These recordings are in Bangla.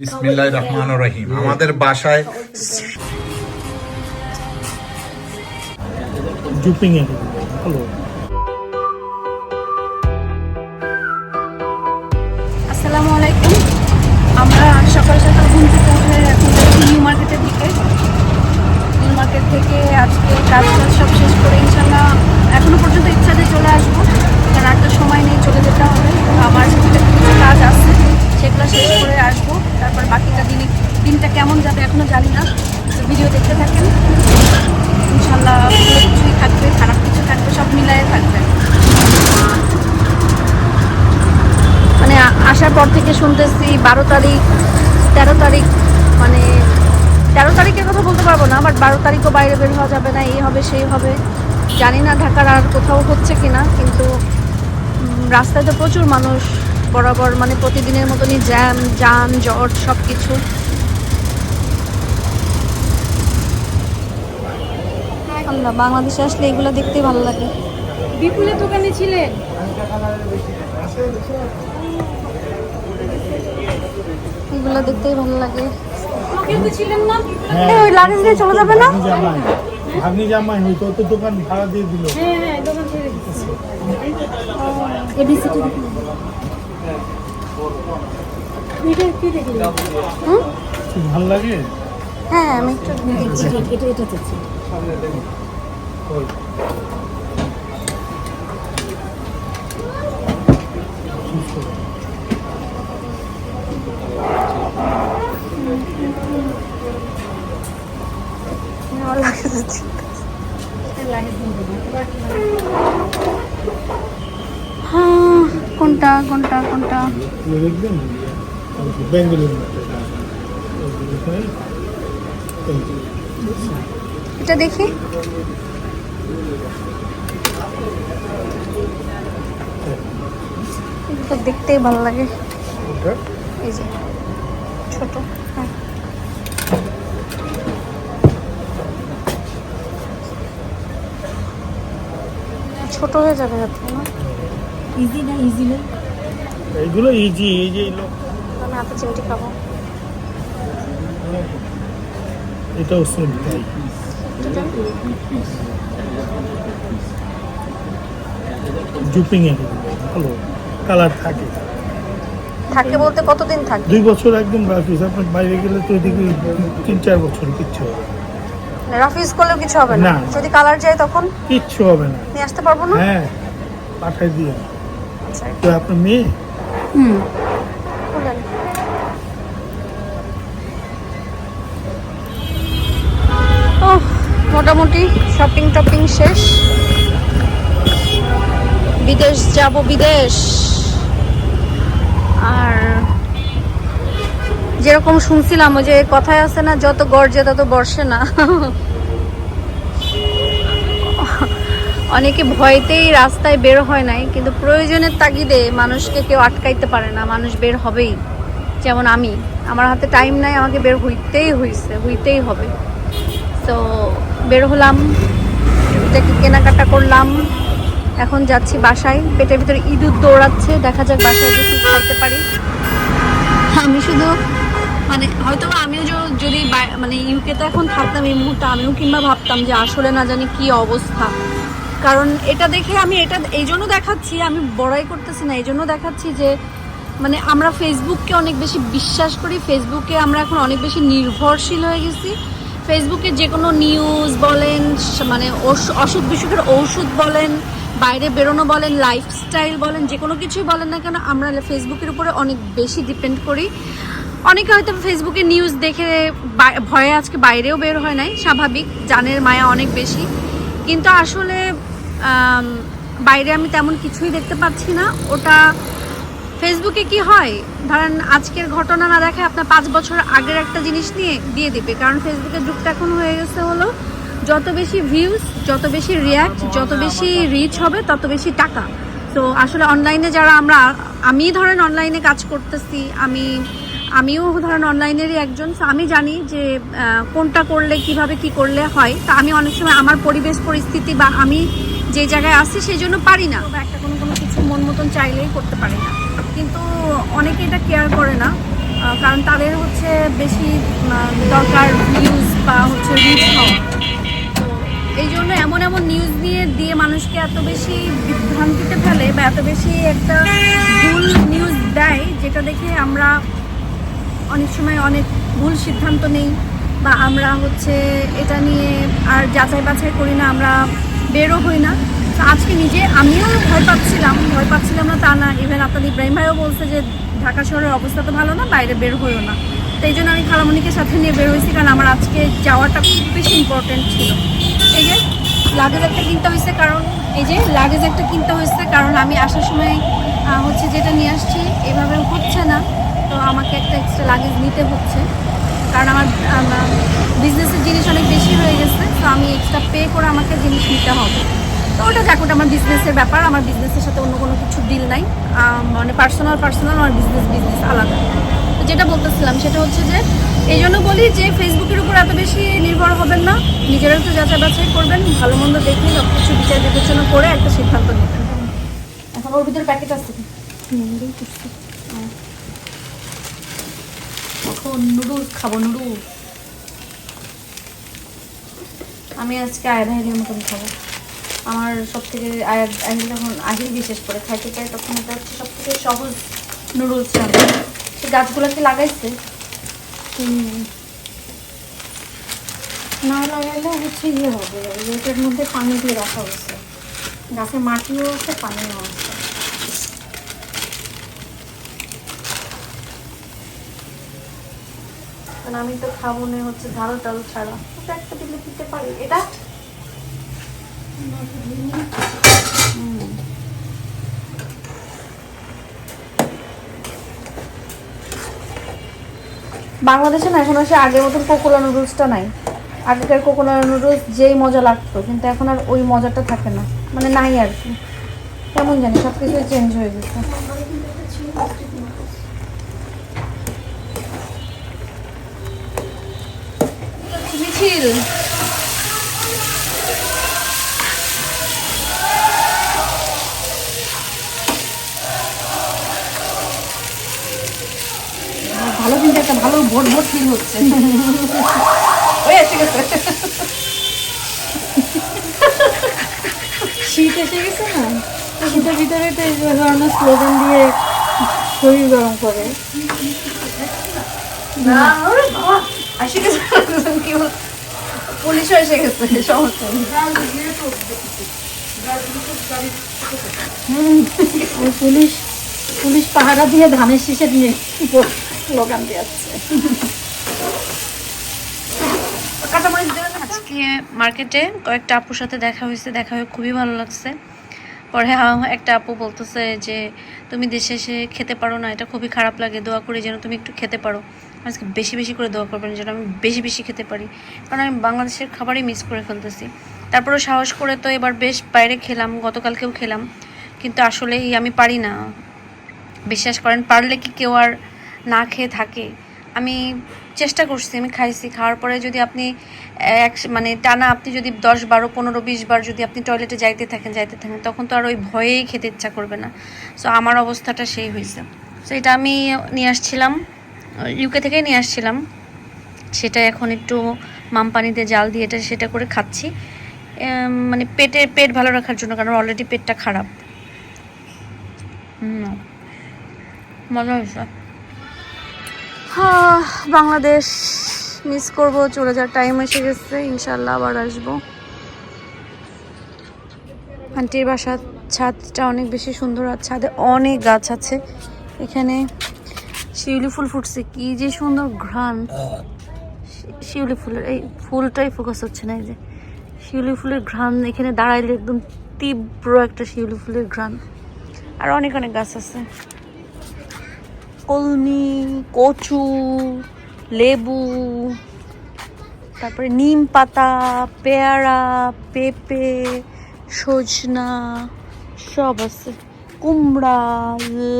বিসমিল্লাহ রহমান রহিম। আমাদের বাসায় জুপিং হ্যালো। আসসালামু আলাইকুম। আমরা সকাল সকাল ঘুম থেকে উঠে এখন নিউ মার্কেটের দিকে। নিউ মার্কেট থেকে আজকে কাজ টাজ সব শেষ করে ইনশাল্লাহ এখনও পর্যন্ত ইচ্ছা চলে আসব। কারণ তো সময় নেই চলে যেতে হবে। আমার কিছু কাজ আছে। সেগুলো শেষ করে আসব। তারপর বাকিটা দিনে দিনটা কেমন যাবে এখনও জানি না। তো ভিডিও দেখতে থাকেন ইনশাল্লাহ কিছুই থাকবে, খারাপ কিছু থাকবে, সব মিলায়ে থাকবে। মানে আসার পর থেকে শুনতেছি বারো তারিখ, তেরো তারিখ মানে তেরো তারিখের কথা বলতে পারব না বাট বারো তারিখও বাইরে বের হওয়া যাবে না এই হবে সেই হবে। জানি না ঢাকার আর কোথাও হচ্ছে কিনা, কিন্তু রাস্তায় তো প্রচুর মানুষ। বরাবর মানে প্রতিদিনের মতনই জ্যাম যান জট সব কিছু আল্লাহ বাংলাদেশে আসলে এগুলো দেখতেই ভালো লাগে। বিপুলের দোকানে ছিলেন। এগুলো দেখতেই ভালো লাগে। ছিলেন না। ওই লাগেজ দিয়ে চলে যাবে না? আপনি জামাই। আপনি তো দোকান ভাড়া দিয়ে দিল। হ্যাঁ হ্যাঁ দোকান ছেড়ে দিচ্ছে এবিসিটি এটা কি দেখলেন হুম? ভালো লাগে? হ্যাঁ আমি একটু দেখছি। এটা এটা চাচ্ছি আমার লাগে যাচ্ছে হ্যাঁ। কোনটা কোনটা কোনটা? দেখবেন বেঙ্গলের এটা দেখি তো দেখতেই ভালো লাগে। এই যে, ছোট হ্যাঁ। ছোট হয়ে যাবে হয়তো না? ইজি না ইজি না? এইগুলো ইজি এই যে এলো। আমি হাতে চিমটি খাব। এটাও সেম তাই জুপিং এ। হ্যালো কালার থাকে। থাকে বলতে কতদিন থাকে? দুই বছর একদম রাখিস আপনার বাইরে গেলে তো এদিকে তিন চার বছর কিচ্ছু হবে না। রাফিজ করলেও কিছু হবে না। যদি কালার যায় তখন? কিচ্ছু হবে না। নিয়ে আসতে পারব না? হ্যাঁ পাঠাই দিয়ে। তো আপনার মেয়ে? হুম। মোটামুটি শপিং টপিং শেষ। বিদেশ যাব বিদেশ। আর যেরকম শুনছিলাম যে কথায় আছে না যত গর্জে তত বর্ষে না। অনেকে ভয়তেই রাস্তায় বের হয় নাই, কিন্তু প্রয়োজনের তাগিদে মানুষকে কেউ আটকাইতে পারে না, মানুষ বের হবেই। যেমন আমি, আমার হাতে টাইম নাই, আমাকে বের হইতেই হইছে, হইতেই হবে। তো বের হলাম এটাকে কেনাকাটা করলাম, এখন যাচ্ছি বাসায়, পেটের ভিতরে ইঁদুর দৌড়াচ্ছে, দেখা যাক বাসায় যে কি খাইতে পারি। আমি শুধু মানে হয়তো আমিও যদি মানে ইউকেতে এখন থাকতাম এই মুহূর্তে, আমিও কিংবা ভাবতাম যে আসলে না জানি কি অবস্থা। কারণ এটা দেখে আমি এটা, এই জন্য দেখাচ্ছি, আমি বড়াই করতেছি না, এই জন্য দেখাচ্ছি যে মানে আমরা ফেসবুককে অনেক বেশি বিশ্বাস করি ফেসবুকে আমরা এখন অনেক বেশি নির্ভরশীল হয়ে গেছি। ফেসবুকে যে কোনো নিউজ বলেন মানে অসুখ বিসুখের ঔষধ বলেন, বাইরে বেরোনো বলেন লাইফস্টাইল বলেন, যে কোনো কিছুই বলেন না কেন, আমরা ফেসবুকের উপরে অনেক বেশি ডিপেন্ড করি। অনেকে হয়তো ফেসবুকে নিউজ দেখে ভয়ে আজকে বাইরেও বের হয় নাই, স্বাভাবিক, জানের মায়া অনেক বেশি। কিন্তু আসলে বাইরে আমি তেমন কিছুই দেখতে পাচ্ছি না। ওটা ফেসবুকে কি হয়? ধরেন আজকের ঘটনা না দেখে আপনার পাঁচ বছর আগের একটা জিনিস নিয়ে দিয়ে দিবে। কারণ ফেসবুকের যুগটা এখন হয়ে গেছে হলো, যত বেশি ভিউজ যত বেশি রিয়াক্ট যত বেশি রিচ হবে, তত বেশি টাকা। তো আসলে অনলাইনে যারা আমরা, আমি ধরেন অনলাইনে কাজ করতেছি, আমি, আমিও ধরেন অনলাইনেরই একজন। তো আমি জানি যে কোনটা করলে, কীভাবে কি করলে হয়। তা আমি অনেক সময় আমার পরিবেশ, পরিস্থিতি বা আমি যে জায়গায় আছি সেই জন্য পারি না। একটা কোনো কোনো কিছু মন মতন চাইলেই করতে পারি না। কিন্তু অনেকে এটা কেয়ার করে না কারণ তাদের হচ্ছে বেশি দরকার নিউজ বা হচ্ছে রিচ হওয়া। এই জন্য এমন এমন নিউজ দিয়ে দিয়ে মানুষকে এত বেশি বিভ্রান্তিতে ফেলে বা এত বেশি একটা ভুল নিউজ দেয়, যেটা দেখে আমরা অনেক সময় অনেক ভুল সিদ্ধান্ত নেই বা আমরা হচ্ছে এটা নিয়ে আর যাচাই বাছাই করি না, আমরা বেরো হই না। আজকে নিজে আমিও ভয় পাচ্ছিলাম ভয় পাচ্ছিলাম না তা না। ইভেন আপনার ইব্রাহিম ভাইও বলছে যে, ঢাকা শহরের অবস্থা তো ভালো না, বাইরে বের হইও না। তো এই জন্য আমি খালামণিকে সাথে নিয়ে বের হয়েছি, কারণ আমার আজকে যাওয়াটা খুব বেশি ইম্পর্টেন্ট ছিল। এই যে লাগেজ একটা কিনতে হয়েছে, কারণ এই যে লাগেজ একটা কিনতে হয়েছে, কারণ আমি আসার সময় হচ্ছে যেটা নিয়ে আসছি, এভাবে হচ্ছে না। তো আমাকে একটা এক্সট্রা লাগেজ নিতে হচ্ছে। কারণ আমার বিজনেসের জিনিস অনেক বেশি হয়ে গেছে, তো আমি এক্সট্রা পে করে আমাকে জিনিস নিতে হবে। ওটা যাক ওটা আমার বিজনেসের ব্যাপার, আমার বিজনেসের সাথে অন্য কোনো কিছু ডিল নাই। মানে পার্সোনাল পার্সোনাল আমার বিজনেস বিজনেস আলাদা। তো যেটা বলতেছিলাম, সেটা হচ্ছে যে, এই জন্য বলি যে ফেসবুকের উপর এত বেশি নির্ভর হবেন না। নিজেরা একটু যাচাই বাছাই করবেন, ভালো মন্দ দেখে সব কিছু বিচার বিবেচনা করে একটা সিদ্ধান্ত নেবেন। এখন ওর ভিতরে প্যাকেট আছে খাব আমি আজকে আয়ার আহিলের মতন খাব। আমার সব থেকে আহিল যখন আহিল বিশেষ করে খাইতে চাই তখন এটা হচ্ছে সব থেকে সহজ নুডলস রান্না। সে গাছগুলো কি লাগাইছে না লাগাইলে হচ্ছে ইয়ে হবে, এটার মধ্যে পানি দিয়ে রাখা হয়েছে। গাছে মাটিও আছে, পানিও আছে। আমি তো খাব না, হচ্ছে ঝাল টাল ছাড়া একটা দিলে দিতে পারি। এটা। বাংলাদেশে না, এখন আসে আগের মতন কোকোলা নুডলসটা নাই। আগেকার কোকোলা নুডলস যেই মজা লাগতো, কিন্তু এখন আর ওই মজাটা থাকে না। মানে নাই আর কি। কেমন জানি সব কিছুই চেঞ্জ হয়ে গেছে। মিছিল। ভালো কিন্তু একটা ভালো ভোট ভোট ফিল হচ্ছে। ওই এসে গেছে। শীত এসে গেছে না? শীতের ভিতরে তো এই ধরনের স্লোগান দিয়ে শরীর গরম করে। পুলিশও এসে গেছে সমস্যা পুলিশ পুলিশ পাহারা দিয়ে ধানের শীষে নিয়ে স্লোগান আজকে মার্কেটে কয়েকটা আপুর সাথে দেখা হয়েছে, দেখা হয়ে খুবই ভালো লাগছে। পরে একটা আপু বলতেছে যে, তুমি দেশে এসে খেতে পারো না, এটা খুবই খারাপ লাগে, দোয়া করে যেন তুমি একটু খেতে পারো। আজকে বেশি বেশি করে দোয়া করবেন যেন আমি বেশি বেশি খেতে পারি। কারণ আমি বাংলাদেশের খাবারই মিস করে ফেলতেছি। তারপরে সাহস করে তো এবার বেশ বাইরে খেলাম, গতকালকেও খেলাম। কিন্তু আসলেই আমি পারি না। বিশ্বাস করেন, পারলে কি কেউ আর না খেয়ে থাকে। আমি চেষ্টা করছি, আমি খাইছি। খাওয়ার পরে যদি আপনি এক মানে টানা আপনি যদি দশ বারো, পনেরো, বিশ বার যদি আপনি টয়লেটে যাইতে থাকেন যাইতে থাকেন, তখন তো আর ওই ভয়েই খেতে ইচ্ছা করবে না। সো আমার অবস্থাটা সেই হয়েছে সো এটা আমি নিয়ে আসছিলাম ইউকে থেকেই নিয়ে আসছিলাম। সেটা এখন একটু মাম পানিতে জাল দিয়ে এটা, সেটা করে খাচ্ছি। মানে পেটে, পেট ভালো রাখার জন্য, কারণ অলরেডি পেটটা খারাপ। মজা হয়েছে হ্যাঁ বাংলাদেশ মিস করব, চলে যাওয়ার টাইম এসে গেছে, ইনশাল্লাহ আবার আসব। আন্টির বাসার ছাদটা অনেক বেশি সুন্দর আর ছাদে অনেক গাছ আছে। এখানে শিউলি ফুল ফুটছে, কি যে সুন্দর ঘ্রাণ। শিউলি ফুলের, এই ফুলটাই ফোকাস হচ্ছে না, এই যে শিউলি ফুলের ঘ্রাণ, এখানে দাঁড়াইলে একদম তীব্র একটা শিউলি ফুলের ঘ্রাণ। আর অনেক অনেক গাছ আছে। কলমি, কচু, লেবু, তারপরে নিম পাতা, পেয়ারা, পেঁপে, সজনা, সব আছে। কুমড়া,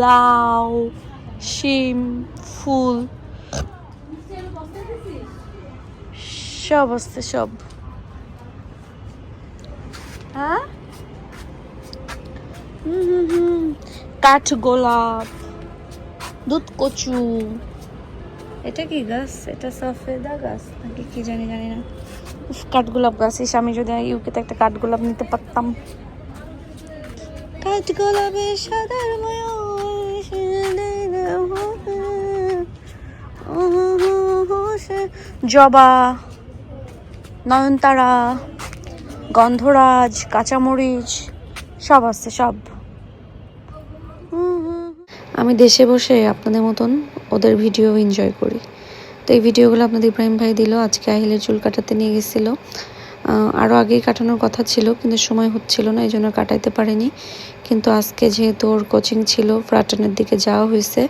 লাউ, শিম, ফুল, সব আছে, সব। হ্যাঁ? হুম হুম হুম। কাঠগোলাপ দুধ কচু। এটা কি গাছ? এটা সফেদা গাছ? নাকি কি জানি জানি না। উফ, কাঠগোলাপ গাছ। ইস আমি যদি ইউকেতে একটা কাঠগোলাপ নিতে পারতাম। কাঠগোলাপে সাদার জবা নয়নতারা গন্ধরাজ কাঁচামরিচ সব আছে সব। আমি দেশে বসে আপনাদের মতন ওদের ভিডিও এনজয় করি। তো এই ভিডিওগুলো আপনাদের ইব্রাহিম ভাই দিল, আজকে আহিলের চুল কাটাতে নিয়ে গেছিল। আরও আগেই কাটানোর কথা ছিল, কিন্তু সময় হচ্ছিল না, এই জন্য কাটাইতে পারিনি। কিন্তু আজকে যেহেতু ওর কোচিং ছিল ফ্রাটনের দিকে যাওয়া হয়েছে,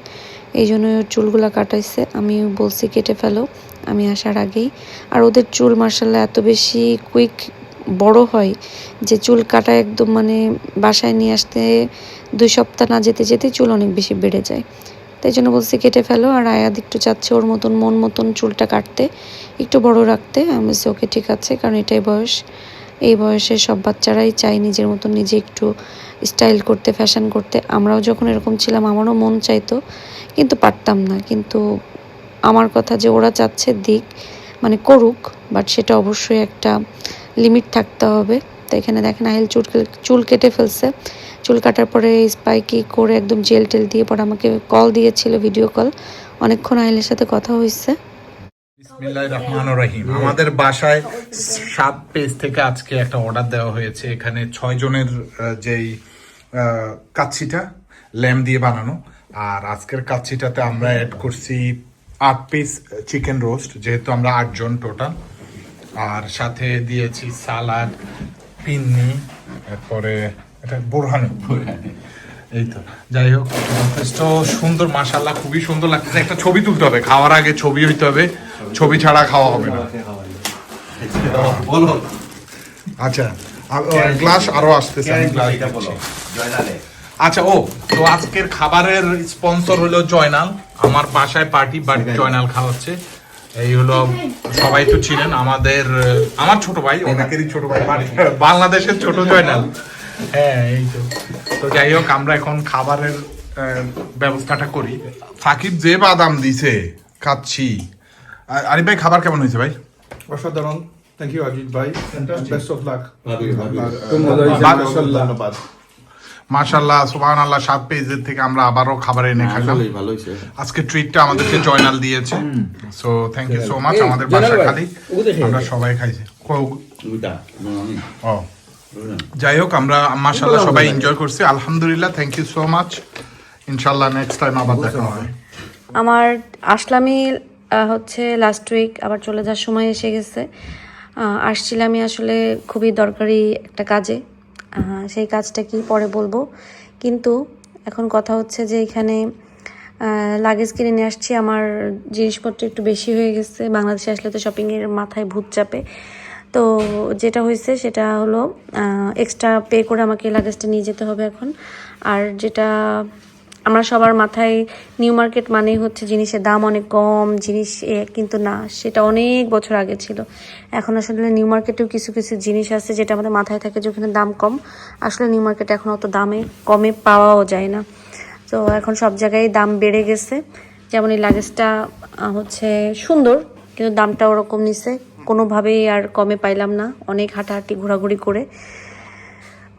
এই জন্য ওর চুলগুলা কাটাইছে। আমি বলছি কেটে ফেলো, আমি আসার আগেই। আর ওদের চুল মার্শাল্লাহ এত বেশি কুইক বড় হয় যে চুল কাটা একদম মানে বাসায় নিয়ে আসতে দুই সপ্তাহ না যেতে যেতে চুল অনেক বেশি বেড়ে যায়। তাই জন্য বলছি কেটে ফেলো আর আয়াদ একটু চাচ্ছে ওর মতন মন মতন চুলটা কাটতে, একটু বড় রাখতে। আমি বলছি, ওকে, ঠিক আছে, কারণ এটাই বয়স। এই বয়সে সব বাচ্চারাই চায় নিজের মতন নিজে একটু স্টাইল করতে, ফ্যাশন করতে। আমরাও যখন এরকম ছিলাম, আমারও মন চাইতো, কিন্তু পারতাম না। কিন্তু আমার কথা যে ওরা চাচ্ছে দিক মানে করুক, বাট সেটা অবশ্যই একটা লিমিট থাকতে হবে। তো এখানে দেখেন আহিল চুল চুল কেটে ফেলছে। চুল কাটার পরে স্পাইকি করে একদম জেল টেল দিয়ে পরে আমাকে কল দিয়েছিল ভিডিও কল অনেকক্ষণ আহিলের সাথে কথা হয়েছে। আমাদের বাসায় সাত পেজ থেকে আজকে একটা অর্ডার দেওয়া হয়েছে। এখানে ছয় জনের যেই কাচ্ছিটা ল্যাম দিয়ে বানানো। আর আজকের কাচ্ছিটাতে আমরা অ্যাড করছি আট পিস চিকেন রোস্ট যেহেতু আমরা আটজন টোটাল আর সাথে দিয়েছি সালাড পিন্নি এরপরে এটা বোরহানি। এই তো যাই হোক যথেষ্ট সুন্দর মাসাল্লাহ খুবই সুন্দর লাগতেছে। একটা ছবি তুলতে হবে খাওয়ার আগে ছবি হইতে হবে। ছবি ছাড়া খাওয়া হবে না। বলো। আচ্ছা গ্লাস আরও আসতেছে আমি আচ্ছা ও তো আজকের খাবারের স্পন্সর হলো জয়নাল। আমার বাসায় পার্টি বাট জয়নাল খাওয়াচ্ছে। এই হলো সবাই তো ছিলেন আমাদের আমার ছোট ভাই অনেকেরই ছোট ভাই বাংলাদেশের ছোট জয়নাল। হ্যাঁ এই তো। তো যাই হোক আমরা এখন খাবারের ব্যবস্থাটা করি। সাকিব যে বাদাম দিছে খাচ্ছি। আর- আরিফ ভাই খাবার কেমন হয়েছে ভাই? অসাধারণ। থ্যাংক ইউ অজিত ভাই. বেস্ট অফ লাক ধন্যবাদ মাশাল্লাহ সুবহান আল্লাহ সাত পেজের থেকে আমরা আবারও খাবার এনে ভালো হয়েছে। আজকে ট্রিটটা আমাদেরকে জয়নাল দিয়েছে। So thank you so much আমাদের বাসা খালি। আমরা সবাই খাইছি। ও। যাই হোক আমরা মাশাল্লাহ সবাই এনজয় করছি। আলহামদুলিল্লাহ থ্যাংক ইউ সো মাচ ইনশাল্লাহ নেক্সট টাইম আবার দেখা হবে। আমার আসলামই হচ্ছে লাস্ট উইক আবার চলে যাওয়ার সময় এসে গেছে। আহ, আসছিলামই আসলে খুবই দরকারি একটা কাজে। সেই কাজটা কি পরে বলব? কিন্তু এখন কথা হচ্ছে যে এখানে লাগেজ কিনে নিয়ে আসছি। আমার জিনিসপত্র একটু বেশি হয়ে গেছে। বাংলাদেশে আসলে তো শপিংয়ের মাথায় ভূত চাপে। তো যেটা হয়েছে সেটা হলো এক্সট্রা পে করে আমাকে লাগেজটা নিয়ে যেতে হবে এখন। আর যেটা আমরা সবার মাথায় নিউ মার্কেট মানেই হচ্ছে জিনিসের দাম অনেক কম, জিনিস কিন্তু না, সেটা অনেক বছর আগে ছিল। এখন আসলে নিউ মার্কেটেও কিছু কিছু জিনিস আছে যেটা আমাদের মাথায় থাকে যে ওখানে দাম কম। আসলে নিউ মার্কেটে এখন অত দামে, কমে পাওয়াও যায় না। তো এখন সব জায়গায় দাম বেড়ে গেছে। যেমন এই লাগেজটা হচ্ছে সুন্দর, কিন্তু দামটা ওরকম নিছে কোনোভাবেই আর কমে পাইলাম না। অনেক হাঁটাহাঁটি, ঘোরাঘুরি করে।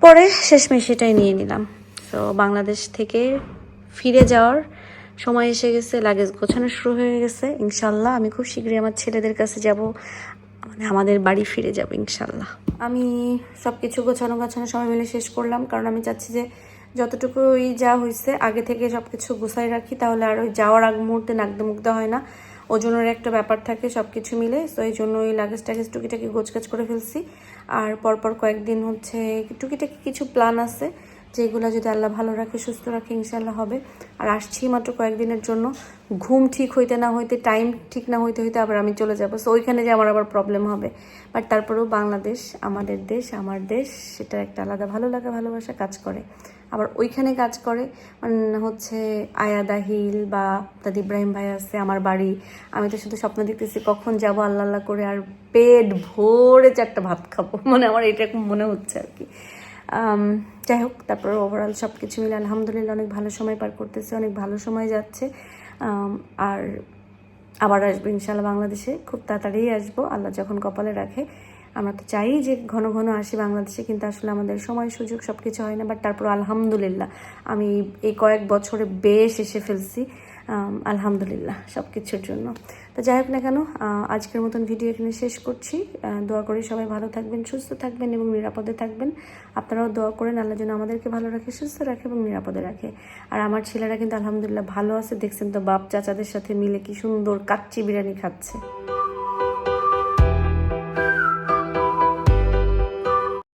পরে শেষমেশ সেটাই নিয়ে নিলাম। তো বাংলাদেশ থেকে ফিরে যাওয়ার সময় এসে গেছে লাগেজ গোছানো শুরু হয়ে গেছে, ইনশাল্লাহ। আমি খুব শীঘ্রই আমার ছেলেদের কাছে যাব মানে আমাদের বাড়ি ফিরে যাব, ইনশাল্লাহ। আমি সব কিছু গোছানো গোছানো সময় মিলে শেষ করলাম, কারণ আমি চাচ্ছি যে যতটুকুই যা হয়েছে আগে থেকে সব কিছু গুছাই রাখি, তাহলে আর ওই যাওয়ার আগ মুহূর্তে নাকদে মুগ্ধ হয় না। ওজনের একটা ব্যাপার থাকে সব কিছু মিলে তো এই জন্য ওই লাগেজ টাগেজ টুকিটাকি গোছগাছ করে ফেলছি। আর পরপর কয়েকদিন হচ্ছে, টুকিটাকি কিছু প্ল্যান আছে যেগুলো যদি আল্লাহ ভালো রাখে, সুস্থ রাখে ইনশাল্লাহ হবে। আর আসছি মাত্র কয়েকদিনের জন্য। ঘুম ঠিক হইতে না হইতে টাইম ঠিক না হইতে হইতে আবার আমি চলে যাব। সো ওইখানে যে আমার আবার প্রবলেম হবে। বাট তারপরেও বাংলাদেশ, আমাদের দেশ, আমার দেশ, সেটা একটা আলাদা ভালো লাগা, ভালোবাসা কাজ করে। আবার ওইখানে কাজ করে হচ্ছে আয়া দাহিল বা দাদি ইব্রাহিম ভাই আছে, আমার বাড়ি। আমি তো শুধু স্বপ্ন দেখতেছি, কখন যাব আল্লাহ আল্লাহ করে, আর পেট ভরে চারটা ভাত খাব। মানে আমার এটা মনে হচ্ছে আর কি। যাই হোক, তারপর ওভারঅল সব কিছু মিলে আলহামদুলিল্লাহ অনেক ভালো সময় পার করতেছে, অনেক ভালো সময় যাচ্ছে। আর আবার আসব ইনশাল্লাহ বাংলাদেশে, খুব তাড়াতাড়ি আসব, আল্লাহ যখন কপালে রাখে। আমরা তো চাই যে ঘন ঘন আসি বাংলাদেশে, কিন্তু আসলে আমাদের সময় সুযোগ সব কিছু হয় না বাট তারপর আলহামদুলিল্লাহ আমি এই কয়েক বছরে বেশ এসে ফেলছি। আলহামদুলিল্লাহ সব কিছুর জন্য। তো যাই হোক না কেন আজকের মতন ভিডিও এখানে শেষ করছি। দোয়া করে সবাই ভালো থাকবেন, সুস্থ থাকবেন এবং নিরাপদে থাকবেন। আপনারাও দোয়া করেন, আল্লাহ যেন আমাদেরকে ভালো রাখে, সুস্থ রাখে এবং নিরাপদে রাখে। আর আমার ছেলেরা কিন্তু আলহামদুলিল্লাহ ভালো আছে, দেখছেন তো বাপ চাচাদের সাথে মিলে কি সুন্দর কাচ্চি বিরিয়ানি খাচ্ছে।